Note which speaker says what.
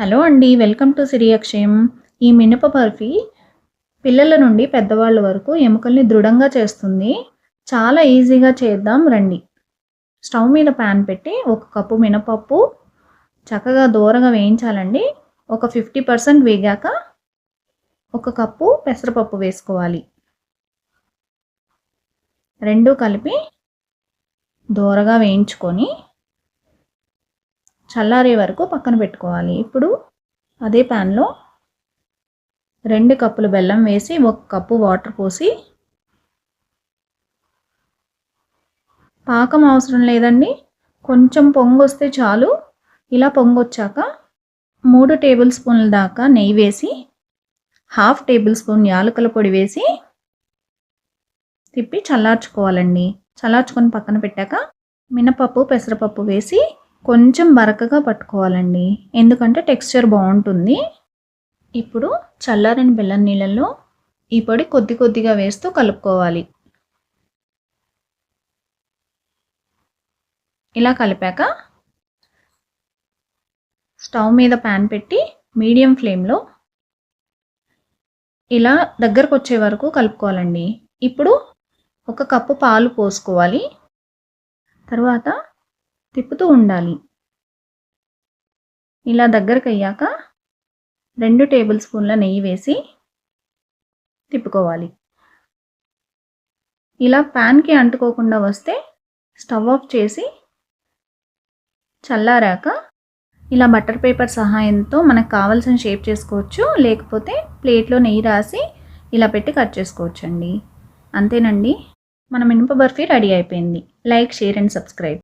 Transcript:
Speaker 1: Hello అండి welcome to సిరి అక్షయం. ఈ మినప బర్ఫీ పిల్లల నుండి పెద్దవాళ్ళ వరకు ఎముకల్ని దృఢంగా చేస్తుంది. చాలా ఈజీగా చేద్దాం రండి. స్టవ్ మీద ప్యాన్ పెట్టి ఒక కప్పు మినపప్పు చక్కగా దూరగా వేయించాలండి. ఒక ఫిఫ్టీ పర్సెంట్ వేగాక ఒక కప్పు పెసరపప్పు వేసుకోవాలి. రెండు కలిపి దూరగా వేయించుకొని చల్లారే వరకు పక్కన పెట్టుకోవాలి. ఇప్పుడు అదే ప్యాన్లో రెండు కప్పులు బెల్లం వేసి ఒక కప్పు వాటర్ పోసి పాకం అవసరం లేదండి. కొంచెం పొంగు వస్తే చాలు. ఇలా పొంగొచ్చాక మూడు టేబుల్ స్పూన్ల దాకా నెయ్యి వేసి హాఫ్ టేబుల్ స్పూన్ యాలకుల పొడి వేసి తిప్పి చల్లార్చుకోవాలండి. చల్లార్చుకొని పక్కన పెట్టాక మినపప్పు పెసరపప్పు వేసి కొంచెం బరకగా పట్టుకోవాలండి. ఎందుకంటే టెక్స్చర్ బాగుంటుంది. ఇప్పుడు చల్లారని బెల్లం నీళ్ళల్లో ఈ పొడి కొద్ది కొద్దిగా వేస్తూ కలుపుకోవాలి. ఇలా కలిపాక స్టవ్ మీద ప్యాన్ పెట్టి మీడియం ఫ్లేమ్లో ఇలా దగ్గరకు వచ్చే వరకు కలుపుకోవాలండి. ఇప్పుడు ఒక కప్పు పాలు పోసుకోవాలి. తర్వాత తిప్పుతూ ఉండాలి. ఇలా దగ్గరకు అయ్యాక రెండు టేబుల్ స్పూన్ల నెయ్యి వేసి తిప్పుకోవాలి. ఇలా ప్యాన్కి అంటుకోకుండా వస్తే స్టవ్ ఆఫ్ చేసి చల్లారాక ఇలా బటర్ పేపర్ సహాయంతో మనకు కావాల్సిన షేప్ చేసుకోవచ్చు. లేకపోతే ప్లేట్లో నెయ్యి రాసి ఇలా పెట్టి కట్ చేసుకోవచ్చు అండి అంతేనండి. మన మినప బర్ఫీ రెడీ అయిపోయింది. Like share and subscribe.